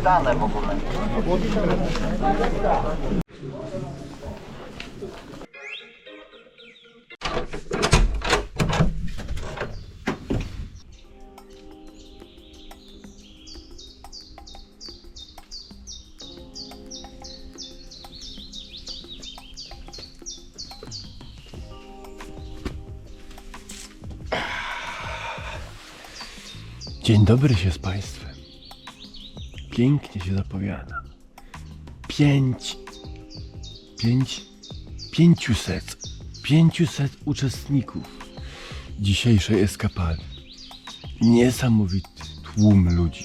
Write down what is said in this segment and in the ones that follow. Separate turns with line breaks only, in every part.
Stanę w ogóle.
Dzień dobry się z Państwem. Pięknie się zapowiada. Pięć, pięć, pięciuset, pięciuset uczestników dzisiejszej eskapady. Niesamowity tłum ludzi.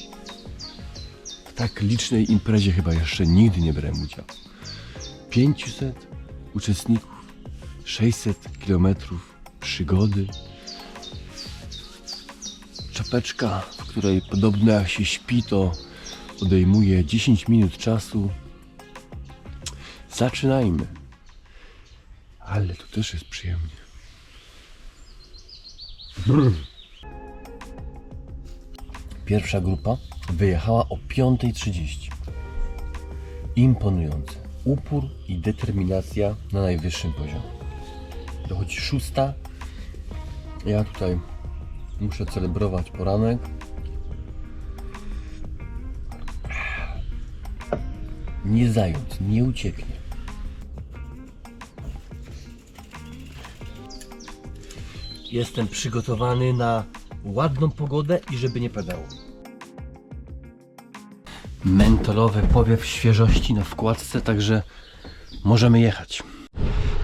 W tak licznej imprezie chyba jeszcze nigdy nie brałem udziału. 500 uczestników, 600 kilometrów przygody, czapeczka, w której podobno jak się śpi, to odejmuje 10 minut czasu. Zaczynajmy. Ale tu też jest przyjemnie. Pierwsza grupa wyjechała o 5.30. Imponujące. Upór i determinacja na najwyższym poziomie. Dochodzi szósta. Ja tutaj Muszę celebrować poranek. Nie zając, nie ucieknie. Jestem przygotowany na ładną pogodę i żeby nie padało. Mentolowy powiew świeżości na wkładce, także możemy jechać.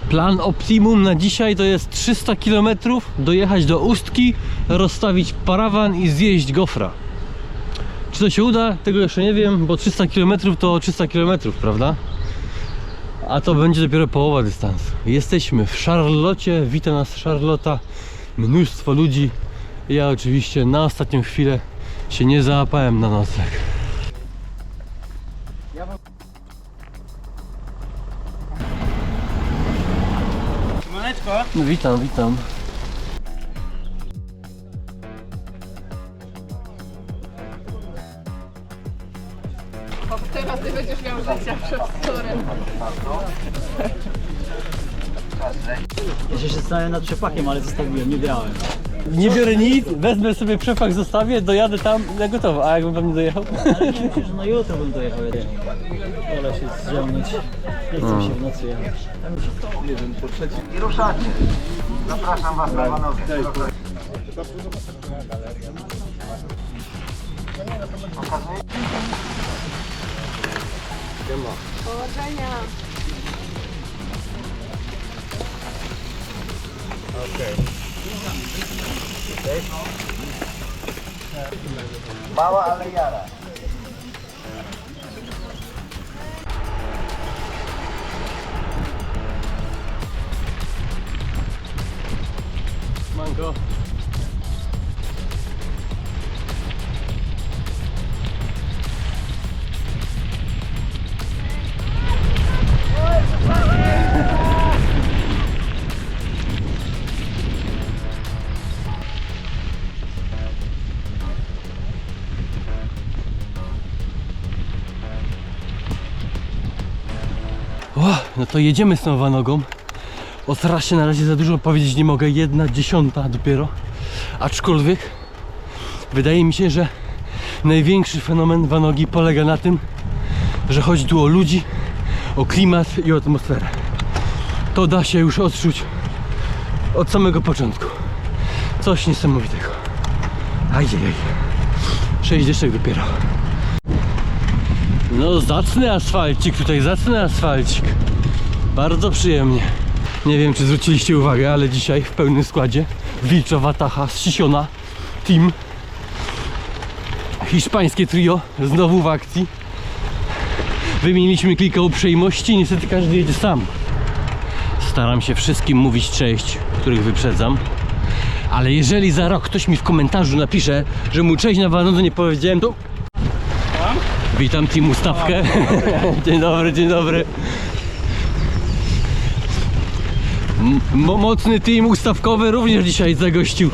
Plan optimum na dzisiaj to jest 300 km, dojechać do Ustki, rozstawić parawan i zjeść gofra. Czy to się uda? Tego jeszcze nie wiem, bo 300 km to 300 km, prawda? A to będzie dopiero połowa dystansu. Jesteśmy w Charlotte, wita nas Charlotta, mnóstwo ludzi. Ja oczywiście na ostatnią chwilę się nie załapałem na nocleg. No, witam, witam.
Teraz ty będziesz miał życia przed wtorem.
ja się zastanawiam nad przepakiem, ale zostawiłem, nie brałem.
Nie biorę nic, wezmę sobie przepak, zostawię, dojadę tam na gotowo. A jakbym tam nie dojechał?
Ale nie myślę, że na jutro bym dojechał jeden. Wolę się zziągnąć. Nie chcę się w nocy jechać.
I ruszacie. Zapraszam Was na chứ
mà
Ủa, đây nha.
Ok. Đấy. Baba Aliyara Mango. No to jedziemy z tą wanogą. O trasie na razie za dużo powiedzieć nie mogę, jedna dziesiąta dopiero. Aczkolwiek wydaje mi się, że największy fenomen Wanogi polega na tym, że chodzi tu o ludzi, o klimat i o atmosferę. To da się już odczuć od samego początku. Coś niesamowitego. Ajajaj. Sześć deszczek dopiero. No zacny asfalcik tutaj, zacny asfalcik. Bardzo przyjemnie. Nie wiem, czy zwróciliście uwagę, ale dzisiaj w pełnym składzie Wilczowa Tacha Sisiona Team Hiszpańskie trio znowu w akcji Wymieniliśmy kilka uprzejmości, niestety każdy jedzie sam Staram się wszystkim mówić cześć, których wyprzedzam ale jeżeli za rok ktoś mi w komentarzu napisze, że mu cześć na wanodze nie powiedziałem, to... Witam Team Ustawkę. dzień dobry, dzień dobry. Mo- mocny team ustawkowy również dzisiaj zagościł,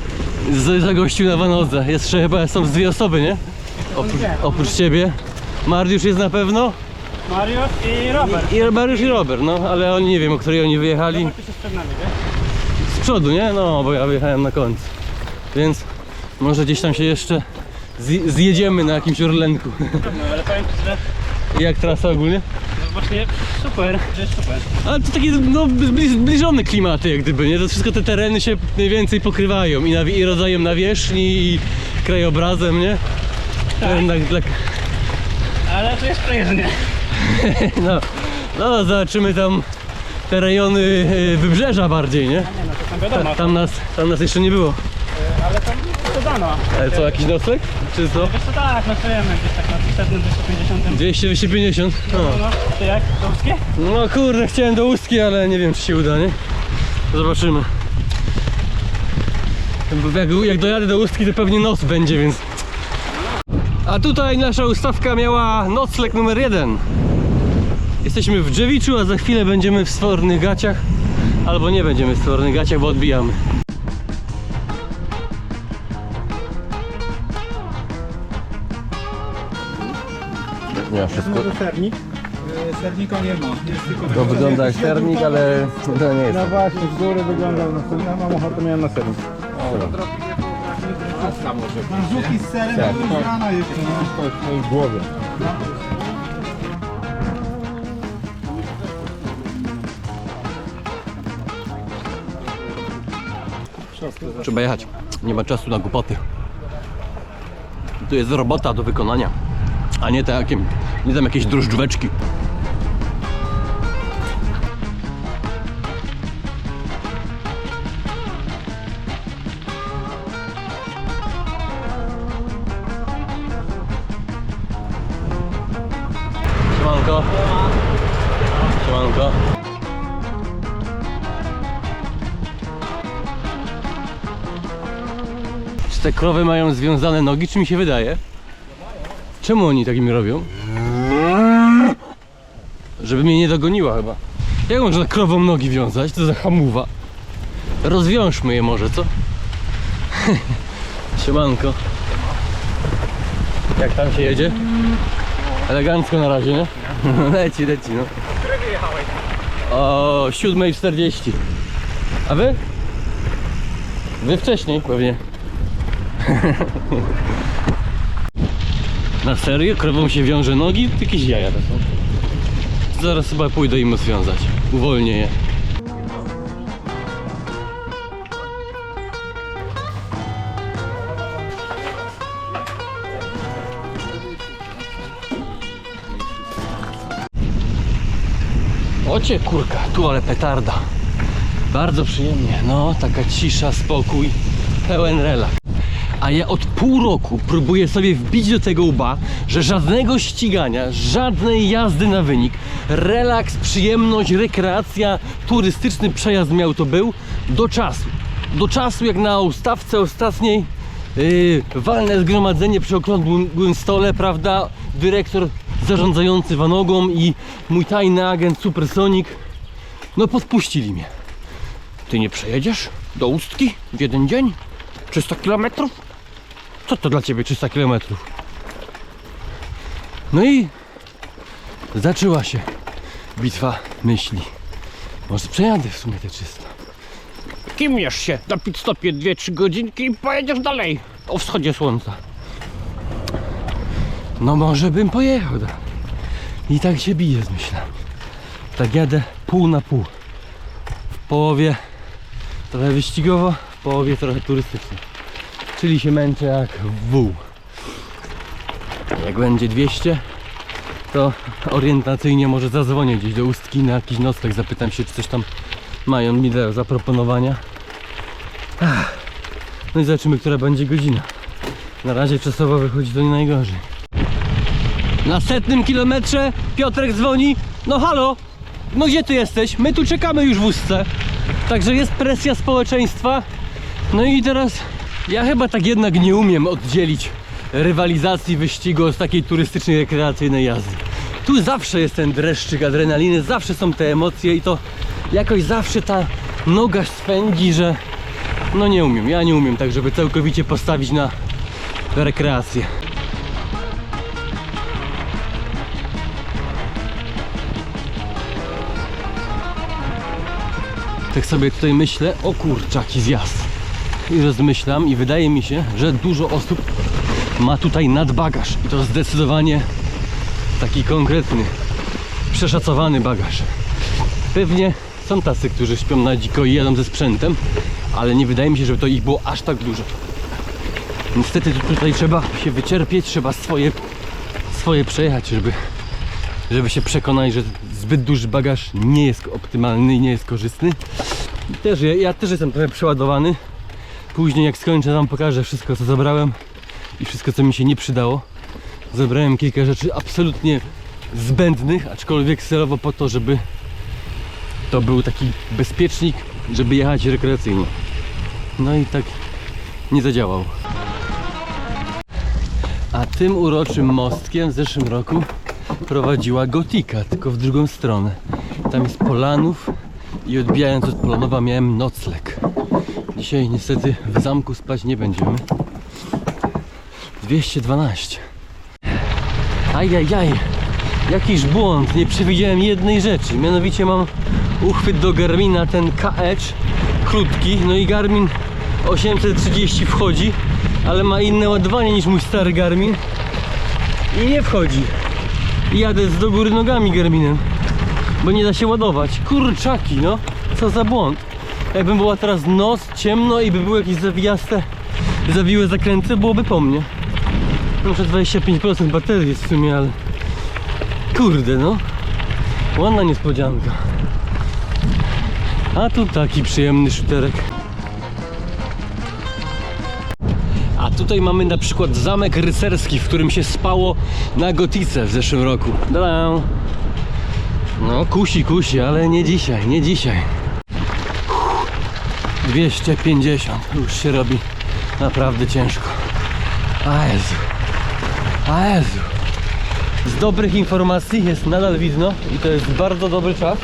z- zagościł na Wanodze. Jeszcze chyba są z dwie osoby, nie? Oprócz, oprócz ciebie. Mariusz jest na pewno?
Mariusz i Robert.
I Mariusz i Robert, no ale oni nie wiem, o której oni wyjechali.
Przed nami?
Z przodu, nie? No, bo ja wyjechałem na końcu. Więc może gdzieś tam się jeszcze zje- zjedziemy na jakimś orlenku.
No ale powiem że
I Jak trasa ogólnie?
Właśnie super, że jest super.
Ale to takie no, zbliż, zbliżone klimaty jak gdyby, nie? To wszystko te tereny się mniej więcej pokrywają i, nawi- i rodzajem nawierzchni i krajobrazem, nie?
Tak.
Dla, dla,
Ale to jest prężnie.
no, no, zobaczymy tam te rejony e, wybrzeża bardziej, nie?
Nie no, to tam wiadomo,
Tam nas, tam nas jeszcze nie było.
ale tam
Ale co, jakiś nocleg? Czy co?
Wiesz co, tak, no czujemy gdzieś tak na 300, 250.
200, 250? No.
No, to jak? To wszystkie?
No kurde, chciałem do ustki, ale nie wiem czy się uda, nie? Zobaczymy. Bo Jak, jak dojadę do ustki, to pewnie noc będzie, więc... A tutaj nasza ustawka miała nocleg numer jeden. Jesteśmy w Drzewiczu, a za chwilę będziemy w Sfornych Gaciach. Albo nie będziemy w Sfornych Gaciach, bo odbijamy. Nie, wszystko...
sernik? Sernika nie ma. Jest tylko
To wygląda jak sernik, ale to nie jest.
No właśnie, z góry wyglądał na sernik. Ja mam ochotę miałem na sernik. Mam żółki z serem, to już rana jeszcze. To jest w mojej głowie.
Trzeba jechać. Nie ma czasu na głupoty. Tu jest robota do wykonania, a nie, takie, nie tam jakieś drożdżóweczki. Siemanko. Siemanko. Czy te krowy mają związane nogi, czy mi się wydaje? Czemu oni takimi robią? Żeby mnie nie dogoniła chyba. Jak można krową nogi wiązać? To za hamuwa. Rozwiążmy je może, co? Siemanko. Jak tam się jedzie? Elegancko na razie, nie? leci, leci, no. O 7.40. A wy? Wy wcześniej pewnie. Na serio? Krową się wiąże nogi? Jakieś jaja to są. Zaraz chyba pójdę im rozwiązać. Uwolnię je. Ocie kurka, tu ale petarda. Bardzo przyjemnie. No, taka cisza, spokój, pełen relaks. A ja od pół roku próbuję sobie wbić do tego łba, że żadnego ścigania, żadnej jazdy na wynik, relaks, przyjemność, rekreacja, turystyczny przejazd miał to był do czasu. Do czasu jak na ustawce ostatniej yy, walne zgromadzenie przy okrągłym stole, prawda? Dyrektor zarządzający Wanogą i mój tajny agent Supersonic no podpuścili mnie. Ty nie przejedziesz do Ustki w jeden dzień? 300 km? Co to dla ciebie 300 km? No i zaczęła się bitwa myśli. Może przejadę w sumie te 300. Kimierz się na pit stopie 2-3 godzinki i pojedziesz dalej o wschodzie słońca. No może bym pojechał. I tak się bije z myślami. Tak jadę pół na pół. W połowie trochę wyścigowo, w połowie trochę turystycznie. Czyli się męczę jak wół. Jak będzie 200, to orientacyjnie może zadzwonię gdzieś do Ustki na jakiś nocleg, zapytam się, czy coś tam mają mi do zaproponowania. No i zobaczymy, która będzie godzina. Na razie czasowo wychodzi to nie najgorzej. Na setnym kilometrze Piotrek dzwoni. No halo, no gdzie ty jesteś? My tu czekamy już w Ustce. Także jest presja społeczeństwa. No i teraz ja chyba tak jednak nie umiem oddzielić rywalizacji wyścigu od takiej turystycznej, rekreacyjnej jazdy. Tu zawsze jest ten dreszczyk adrenaliny, zawsze są te emocje i to jakoś zawsze ta noga swędzi, że no nie umiem, ja nie umiem tak, żeby całkowicie postawić na rekreację. Tak sobie tutaj myślę, o kurczaki zjazd. I rozmyślam i wydaje mi się, że dużo osób ma tutaj nadbagaż. I to zdecydowanie taki konkretny, przeszacowany bagaż. Pewnie są tacy, którzy śpią na dziko i jadą ze sprzętem, ale nie wydaje mi się, żeby to ich było aż tak dużo. Niestety tu- tutaj trzeba się wycierpieć, trzeba swoje, swoje przejechać, żeby, żeby się przekonać, że zbyt duży bagaż nie jest optymalny i nie jest korzystny. Też, ja, ja też jestem trochę przeładowany. Później jak skończę wam pokażę wszystko co zabrałem i wszystko co mi się nie przydało. Zabrałem kilka rzeczy absolutnie zbędnych, aczkolwiek celowo po to, żeby to był taki bezpiecznik, żeby jechać rekreacyjnie. No i tak nie zadziałał. A tym uroczym mostkiem w zeszłym roku prowadziła Gotika, tylko w drugą stronę. Tam jest Polanów i odbijając od Polanowa miałem nocleg. Dzisiaj niestety w zamku spać nie będziemy. 212. Ajajaj, jakiś błąd, nie przewidziałem jednej rzeczy. Mianowicie mam uchwyt do Garmina, ten KH, krótki, no i Garmin 830 wchodzi, ale ma inne ładowanie niż mój stary Garmin i nie wchodzi. I jadę z do góry nogami Garminem, bo nie da się ładować. Kurczaki, no, co za błąd. Jakbym była teraz noc, ciemno i by były jakieś zawijaste, zawiłe zakręty, byłoby po mnie. Muszę 25% baterii jest w sumie, ale kurde no. Ładna niespodzianka. A tu taki przyjemny szuterek. A tutaj mamy na przykład zamek rycerski, w którym się spało na Gotice w zeszłym roku. Da No kusi, kusi, ale nie dzisiaj, nie dzisiaj. Uff, 250, już się robi naprawdę ciężko. A Jezu. A Jezu. Z dobrych informacji jest nadal widno i to jest bardzo dobry czas.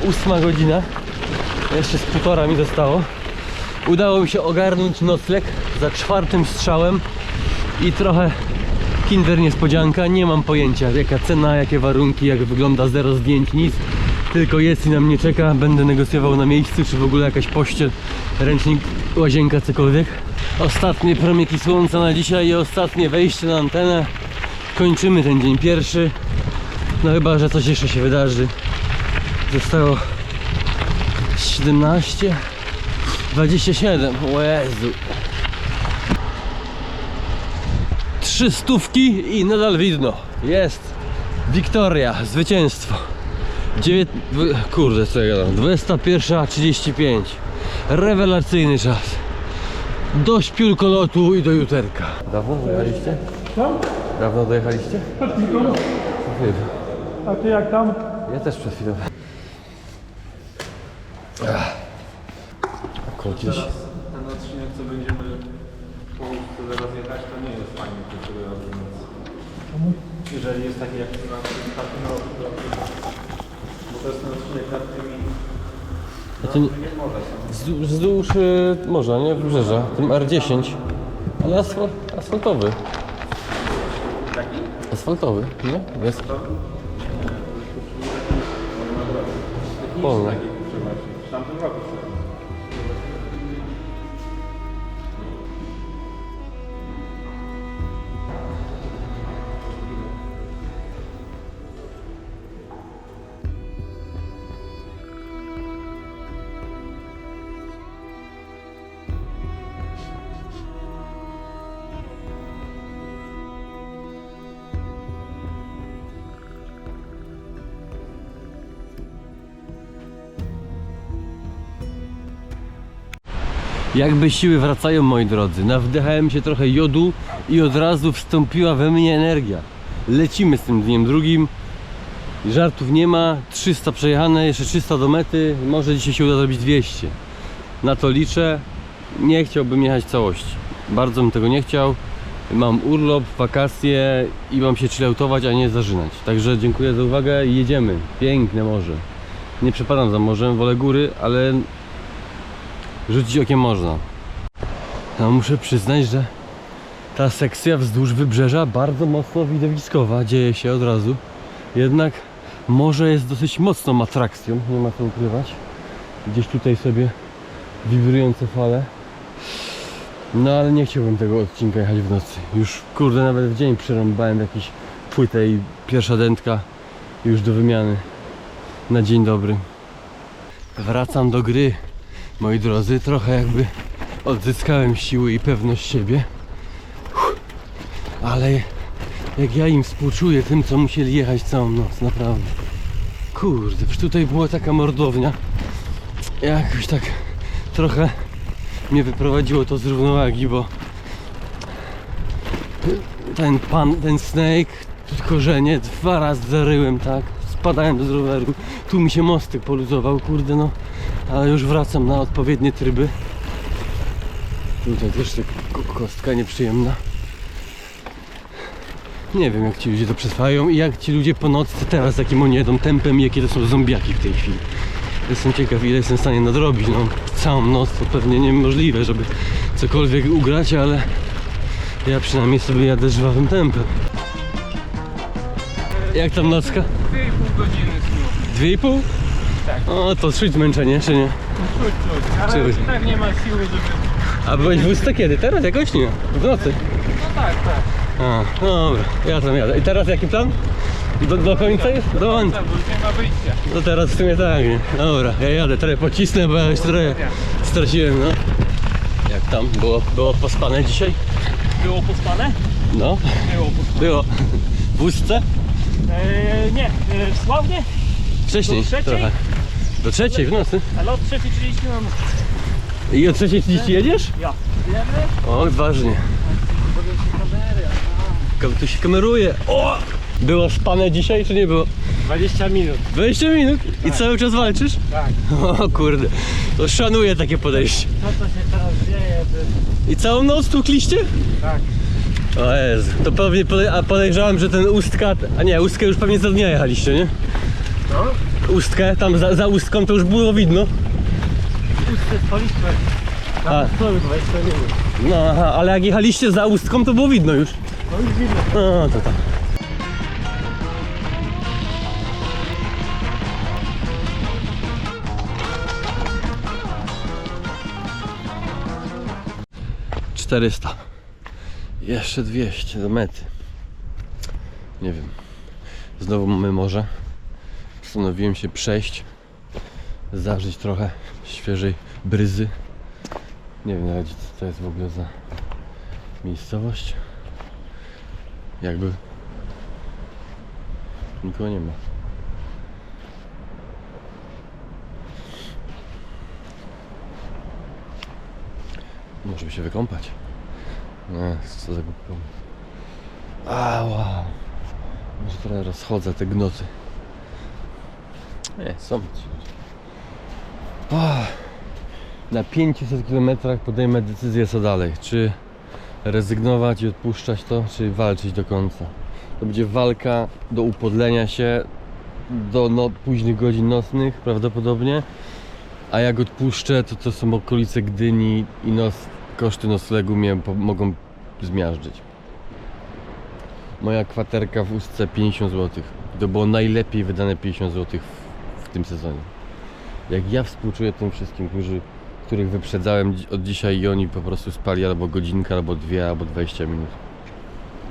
Ósma godzina. Jeszcze z półtora mi zostało. Udało mi się ogarnąć nocleg za czwartym strzałem i trochę kinder niespodzianka. Nie mam pojęcia jaka cena, jakie warunki, jak wygląda zero zdjęć, nic. Tylko jest i na mnie czeka. Będę negocjował na miejscu, czy w ogóle jakaś pościel, ręcznik, łazienka, cokolwiek. Ostatnie promyki słońca na dzisiaj i ostatnie wejście na antenę. Kończymy ten dzień pierwszy. No chyba, że coś jeszcze się wydarzy. Zostało 17 27, o Jezu Trzy stówki i nadal widno. Jest Wiktoria, zwycięstwo. Kurde, co ja gadam? 21.35 Rewelacyjny czas. Do śpiulkolotu i do juterka. Dawno dojechaliście? Dawno dojechaliście?
A ty jak tam?
Ja też przed chwilą. Akurat gdzieś
Ten odcinek, co będziemy po co zaraz jechać, to nie jest fajny pierwszego razu, więc... Jeżeli jest taki jak na tym tamtym roku, to... Bo to jest ten odcinek nad tymi...
A to nie, wzdłuż, y, morza, nie? Wybrzeża, tym R10 Ale asfalt, asfaltowy? Asfaltowy, nie? Jest polny Jakby siły wracają moi drodzy. Nawdychałem się trochę jodu I od razu wstąpiła we mnie energia. Lecimy z tym dniem drugim. Żartów nie ma. 300 przejechane, jeszcze 300 do mety. Może dzisiaj się uda zrobić 200 Na to liczę. Nie chciałbym jechać całości. Bardzo bym tego nie chciał. Mam urlop, wakacje i mam się chilloutować, a nie zażynać. Także dziękuję za uwagę i jedziemy. Piękne morze. Nie przepadam za morzem, wolę góry, ale rzucić okiem można. No muszę przyznać, że ta sekcja wzdłuż wybrzeża bardzo mocno widowiskowa, dzieje się od razu. Jednak morze jest dosyć mocną atrakcją, nie ma co ukrywać. Gdzieś tutaj sobie wibrujące fale. No ale nie chciałbym tego odcinka jechać w nocy. Już kurde nawet w dzień przerąbałem jakieś płytę i pierwsza dętka już do wymiany na dzień dobry. Wracam do gry, moi drodzy. Trochę jakby odzyskałem siły i pewność siebie. Ale jak ja im współczuję tym, co musieli jechać całą noc, naprawdę. Kurde, przecież tutaj była taka mordownia. Jakoś tak trochę mnie wyprowadziło to z równowagi, bo ten pan, ten snake, korzenie dwa razy zaryłem, tak? Spadałem z roweru, tu mi się mostek poluzował, kurde no, ale już wracam na odpowiednie tryby. Tutaj też taka ko- kostka nieprzyjemna. Nie wiem jak ci ludzie to przetrwają i jak ci ludzie po nocy teraz jakim oni jedą tempem i jakie to są zombiaki w tej chwili. Jestem ciekaw ile jestem w stanie nadrobić, no całą noc to pewnie niemożliwe, żeby cokolwiek ugrać, ale ja przynajmniej sobie jadę żwawym tempem. Jak tam nocka?
2,5 godziny snu.
Dwie i pół?
Tak.
O, to czuć zmęczenie, czy nie?
Czuć, czuć, ale i tak nie ma siły, żeby...
A byłeś w Ustce kiedy? Teraz jakoś nie? W nocy?
No tak, tak.
A, no dobra, ja tam jadę. I teraz jaki plan? Do, do końca jest? Do końca.
Bo już nie ma wyjścia.
No teraz w sumie tak, nie? Dobra, ja jadę, trochę pocisnę, bo ja już trochę straciłem, no. Jak tam? Było, było pospane dzisiaj?
Było pospane?
No,
Było pospane.
było. W Ustce?
Eee, nie, eee, w Sławnie,
Wcześniej
Do trzeciej?
trochę. Do trzeciej w nocy.
ale od 3.30 mam
I o trzeciej trzydzieści jedziesz?
ja.
O, odważnie. Kam- Tu się kameruje. O! Było spane dzisiaj, czy nie było?
20 minut.
20 minut i cały czas walczysz?
Tak.
O kurde, to szanuję takie podejście.
To co się teraz dzieje, to...
I całą noc tłukliście?
Tak.
O Jezu, to pewnie a podejrzewam, że ten ustka, a nie, ustkę już pewnie za dnia jechaliście, nie?
No.
Ustkę, tam za, za ustką to już było widno.
Pustę spaliśmy.
A.
Na stolu 20 minut.
No aha, ale jak jechaliście za ustką to było widno już.
No już widno.
No to tak. Czterysta. Jeszcze 200 do mety. Nie wiem. Znowu mamy morze. Postanowiłem się przejść. Zażyć trochę świeżej bryzy. Nie wiem nawet co to jest w ogóle za miejscowość. Jakby nikogo nie ma. Może by się wykąpać. Nie, co za głupio. Ała. Może teraz rozchodzę te gnoty. Nie, są. Na 500 km podejmę decyzję co dalej. Czy rezygnować i odpuszczać to, czy walczyć do końca. To będzie walka do upodlenia się do no, późnych godzin nocnych prawdopodobnie. A jak odpuszczę, to to są okolice Gdyni i nos, koszty noclegu mnie mogą zmiażdżyć. Moja kwaterka w Ustce 50 zł. To było najlepiej wydane 50 zł tym sezonie. Jak ja współczuję tym wszystkim, którzy których wyprzedzałem od dzisiaj i oni po prostu spali albo godzinkę, albo dwie, albo 20 minut.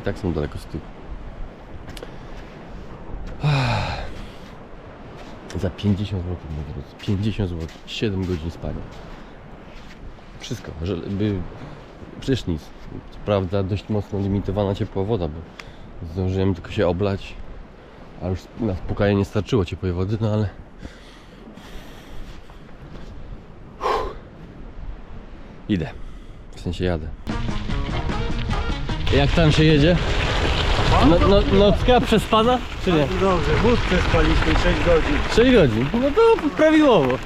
I tak są daleko z tyłu. Za 50 zł, moi drodzy. 50 zł. 7 godzin spania. Wszystko. Żeby... Prysznic. Co prawda dość mocno limitowana ciepła woda, bo zdążyłem tylko się oblać. A już na spokojnie nie starczyło ciepłej wody, no ale... Idę. W sensie jadę. Jak tam się jedzie? No, no, nocka przespana? Czy nie?
Dobrze, wódkę spaliśmy 6 godzin.
6 godzin. No to prawidłowo.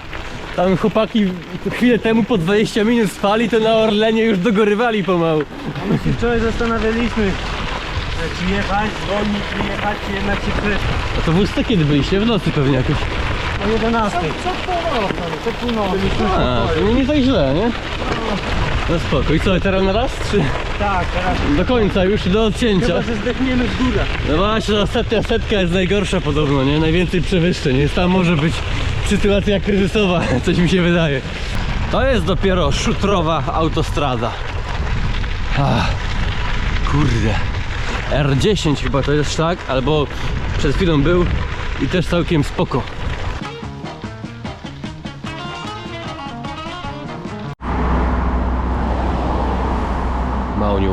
Tam chłopaki chwilę temu po 20 minut spali, to na Orlenie już dogorywali pomału.
A my się wczoraj zastanawialiśmy, e, czy jechać, zwolnić, czy jechać, czy jednak się przespać.
A to w Ustce kiedy byliście? W nocy pewnie jakoś.
O 11. Co północy, co północy.
A, to nie, nie tak źle, nie? No spoko. I co, teraz na raz? Czy
Tak, teraz
do końca już i do odcięcia?
chyba, że zdechniemy w górach.
No właśnie, ostatnia setka jest najgorsza podobno, nie? Najwięcej przewyższeń, jest tam może być sytuacja kryzysowa, coś mi się wydaje. To jest dopiero szutrowa autostrada. Ach, kurde. R10 chyba to jest tak, albo przed chwilą był i też całkiem spoko.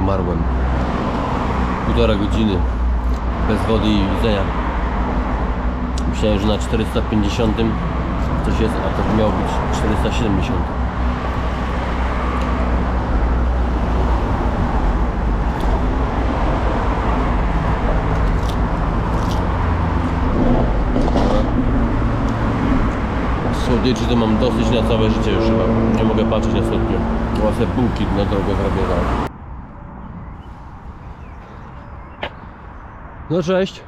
Umarłem. Półtora godziny bez wody i widzenia. Myślałem, że na 450 coś jest, a to miało być 470. Słodyczy to mam dosyć na całe życie już chyba. Nie mogę patrzeć na słodkie. Własne półki na drogę zrobię. No cześć.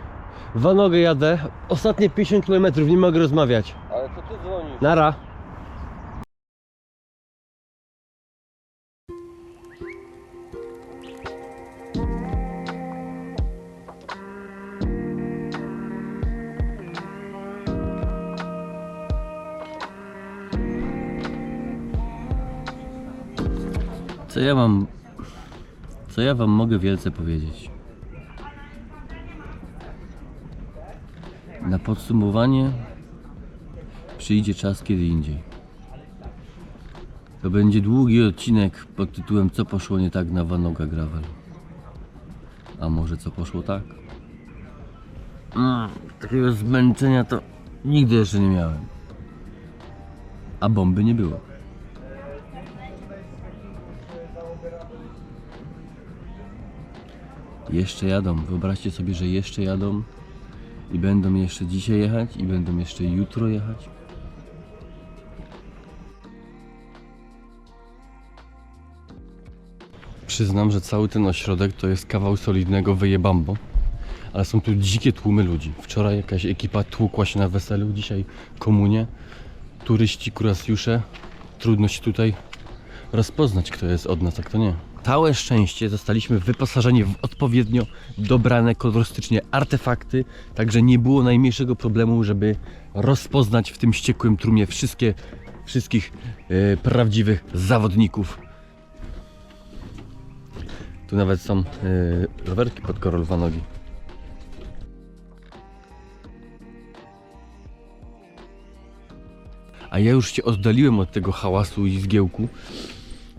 W nogę jadę. Ostatnie 50 km, nie mogę rozmawiać.
Ale to ty dzwonisz.
Nara. Co ja mam. Co ja wam mogę wielce powiedzieć? Podsumowanie przyjdzie czas kiedy indziej. To będzie długi odcinek pod tytułem Co poszło nie tak na Vanoga Gravel. A może co poszło tak? Mm, takiego zmęczenia to nigdy jeszcze nie miałem. A bomby nie było. Jeszcze jadą. Wyobraźcie sobie, że jeszcze jadą i będą jeszcze dzisiaj jechać i będą jeszcze jutro jechać. Przyznam, że cały ten ośrodek to jest kawał solidnego wyjebambo. Ale są tu dzikie tłumy ludzi. Wczoraj jakaś ekipa tłukła się na weselu, dzisiaj komunie. Turyści, kurasjusze. Trudno się tutaj rozpoznać, kto jest od nas, a kto nie. Całe szczęście zostaliśmy wyposażeni w odpowiednio dobrane kolorystycznie artefakty, także nie było najmniejszego problemu, żeby rozpoznać w tym ściekłym trumie wszystkie, wszystkich e, prawdziwych zawodników. Tu nawet są e, rowerki pod korol nogi. A ja już się oddaliłem od tego hałasu i zgiełku.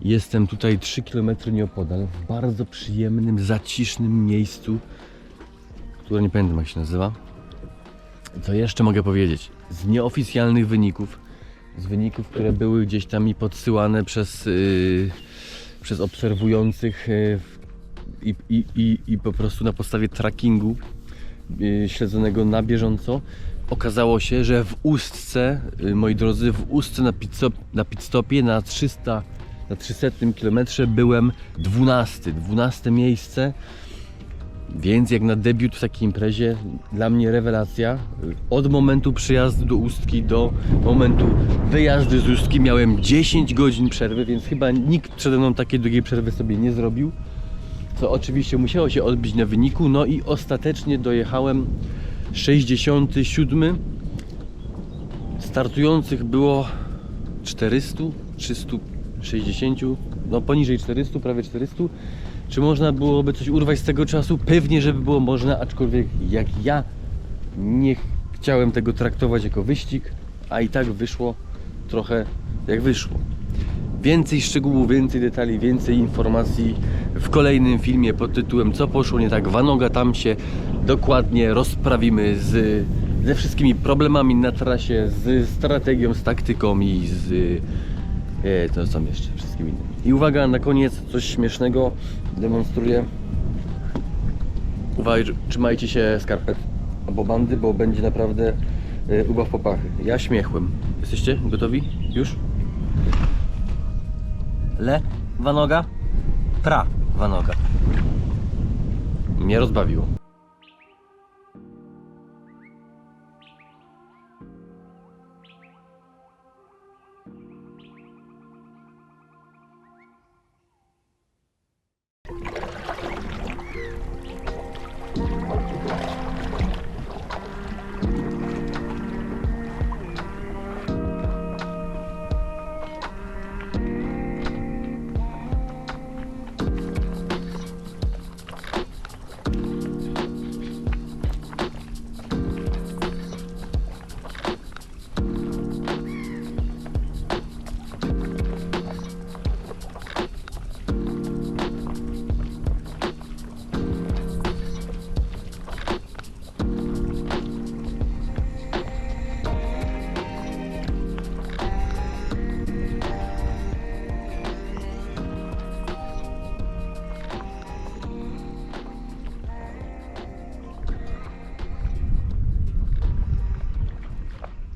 Jestem tutaj 3 km nieopodal, w bardzo przyjemnym, zacisznym miejscu, które nie pamiętam jak się nazywa. Co jeszcze mogę powiedzieć? Z nieoficjalnych wyników, z wyników, które były gdzieś tam mi podsyłane przez, yy, przez obserwujących yy, i, i, i, po prostu na podstawie trackingu yy, śledzonego na bieżąco, okazało się, że w Ustce, yy, moi drodzy, w Ustce na, pitstop, na na 300 na 300 km byłem 12, 12 miejsce. Więc jak na debiut w takiej imprezie, dla mnie rewelacja. Od momentu przyjazdu do Ustki do momentu wyjazdu z Ustki miałem 10 godzin przerwy, więc chyba nikt przede mną takiej długiej przerwy sobie nie zrobił. Co oczywiście musiało się odbić na wyniku. No i ostatecznie dojechałem 67. Startujących było 400, 300 60, no poniżej 400, prawie 400. Czy można byłoby coś urwać z tego czasu? Pewnie, żeby było można, aczkolwiek jak ja nie chciałem tego traktować jako wyścig, a i tak wyszło trochę jak wyszło. Więcej szczegółów, więcej detali, więcej informacji w kolejnym filmie pod tytułem Co poszło nie tak Wanoga. Tam się dokładnie rozprawimy z, ze wszystkimi problemami na trasie, z strategią, z taktyką i z to są jeszcze wszystkim innym. I uwaga, na koniec coś śmiesznego demonstruję. Uwaga, trzymajcie się skarpet albo bandy, bo będzie naprawdę e, ubaw popachy. Ja śmiechłem. Jesteście gotowi? Już? Lewa noga, prawa noga. Mnie rozbawiło.